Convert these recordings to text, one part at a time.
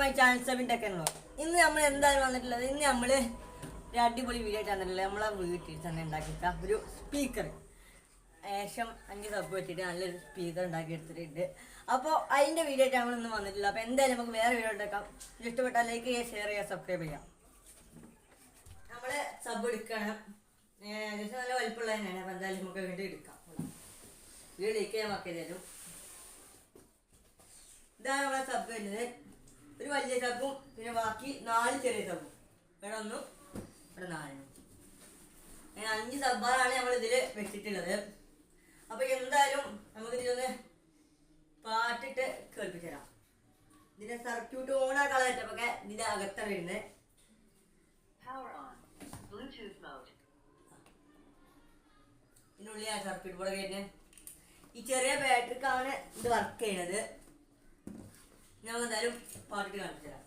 My channel seven techno ഇന്ന് നമ്മൾ എന്തായാലും വന്നിട്ടുള്ളത്? ഇന്ന് നമ്മൾ ഒരു അടിപൊളി വീഡിയോ ആയിട്ട് വന്നിട്ടുള്ളത് നമ്മളെ വീട്ടിൽ തന്നെ ഉണ്ടാക്കിയിട്ട ഒരു സ്പീക്കർ ഏകദേശം അഞ്ച് സബ് വെച്ചിട്ട് നല്ലൊരു സ്പീക്കർ ഉണ്ടാക്കി എടുത്തിട്ടുണ്ട് അപ്പോൾ അതിന്റെ വീഡിയോ ആയിട്ട് നമ്മൾ ഇന്ന് വന്നിട്ടില്ല അപ്പോൾ എന്തായാലും നമുക്ക് വേറെ വീഡിയോ ഉണ്ടാക്കാം ഇഷ്ടപ്പെട്ട ലൈക്ക് ചെയ്യുക ഷെയർ ചെയ്യുക സബ്സ്ക്രൈബ് ചെയ്യാം നമ്മൾ സബ് എടുക്കണം. ഏകദേശം നല്ല വലിപ്പമുള്ള തന്നെയാണ്. അപ്പോൾ എന്തായാലും നമുക്ക് വീണ്ടും എടുക്കാം. വീഡിയോ ലൈക്ക് ചെയ്യാൻ മക്ക തരും ഇതാണ് നമ്മളെ സബ് വരുന്നത്. ഒരു വലിയ സബും പിന്നെ ബാക്കി നാല് ചെറിയ സബും ഇവിടെ ഒന്നും ഇവിടെ നാലെണ്ണം അങ്ങനെ അഞ്ച് സബ്ബാറാണ് നമ്മൾ ഇതിൽ വെച്ചിട്ടുള്ളത്. അപ്പൊ എന്തായാലും നമുക്ക് ഇതിലൊന്ന് പാട്ടിട്ട് കേൾപ്പിച്ചു തരാം ഇതിന്റെ സർക്യൂട്ട് ഓണാക്കാളെ വെച്ചപ്പൊക്കെ ഇതിന്റെ അകത്താണ് വരുന്നത്. ഇതിനുള്ളിലാണ് സർക്യൂട്ട് ബോർഡ് ഈ ചെറിയ ബാറ്ററിക്കാണ് ഇത് വർക്ക് ചെയ്യണത്. ഞാൻ എന്തായാലും പാട്ടിട്ട് കാണിച്ചു തരാം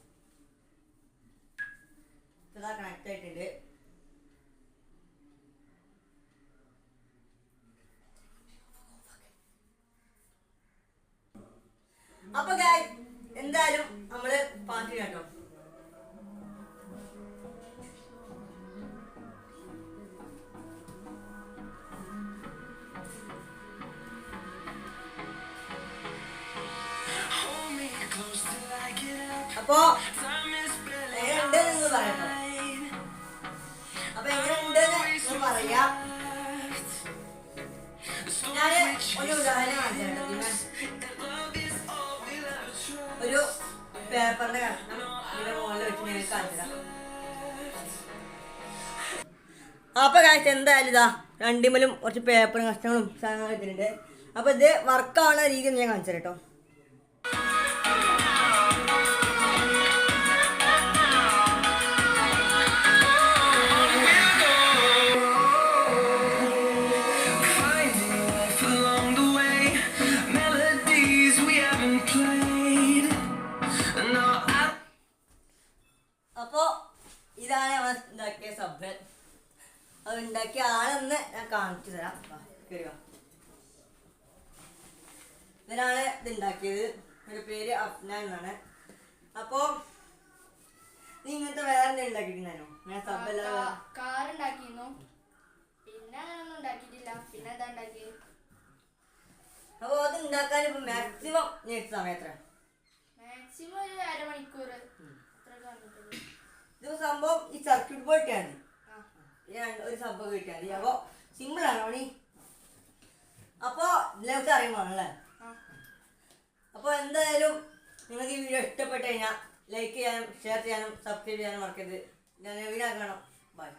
ഇതാ കണക്ട് ആയിട്ടുണ്ട്. അപ്പൊ എന്തായാലും നമ്മൾ പാട്ട് കേട്ടോ അപ്പൊ എങ്ങനെയുണ്ട് അപ്പൊ പറയാം. ഒരു ഉദാഹരണം കാണിച്ചു love is all we'll ever try. ഒരു പേപ്പറിന്റെ കഷ്ണം ഇതിന്റെ വെച്ച് ഞാൻ കാണിച്ചതാ അപ്പൊ കാഴ്ച എന്തായാലും ഇതാ രണ്ടിമലും കുറച്ച് പേപ്പറും കഷ്ണങ്ങളും സാധനങ്ങളും വെച്ചിട്ടുണ്ട്. അപ്പൊ ഇത് വർക്കാവുന്ന രീതി ഞാൻ കാണിച്ചു കേട്ടോ. ഉണ്ടാക്കിയ സബ് അത് ഉണ്ടാക്കിയ ആളെന്ന് ഞാൻ കാണിച്ചു തരാം. വാ. ഇതിനാണ് ഇത് ഉണ്ടാക്കിയത്. ഒരു പേര് അപ്ന എന്നാണ്. അപ്പോ നീ ഇങ്ങനത്തെ വേറെ എന്തെങ്കിലും ഉണ്ടാക്കിയിട്ടുണ്ടായിരുന്നോ? ഞാൻ സബ്ബല്ല കാർ ഉണ്ടാക്കിയിരുന്നു പിന്നെ ഉണ്ടാക്കിയിട്ടില്ല. പിന്നെ എന്താ അപ്പൊ അത് ഉണ്ടാക്കാൻ ഇപ്പൊ മാക്സിമം നേരിട്ട് സമയത്ര മാക്സിമം ഒരു അരമണിക്കൂർ അത്ര വന്നിട്ടുള്ളൂ. ഇത് സംഭവം ഈ സർക്യൂട്ട് ബോർഡാണ് ഒരു സംഭവം കിട്ടിയാൽ മതി അപ്പോ സിമ്പിൾ ആണ് മണി അപ്പൊ ഇതിനകത്ത് അറിയുമ്പോഴല്ലേ ആ അപ്പോൾ എന്തായാലും നിങ്ങൾക്ക് ഈ വീഡിയോ ഇഷ്ടപ്പെട്ട് കഴിഞ്ഞാൽ ലൈക്ക് ചെയ്യാനും ഷെയർ ചെയ്യാനും സബ്സ്ക്രൈബ് ചെയ്യാനും മറക്കരുത്. ഞാൻ വീഡിയോ കാണാം ബൈ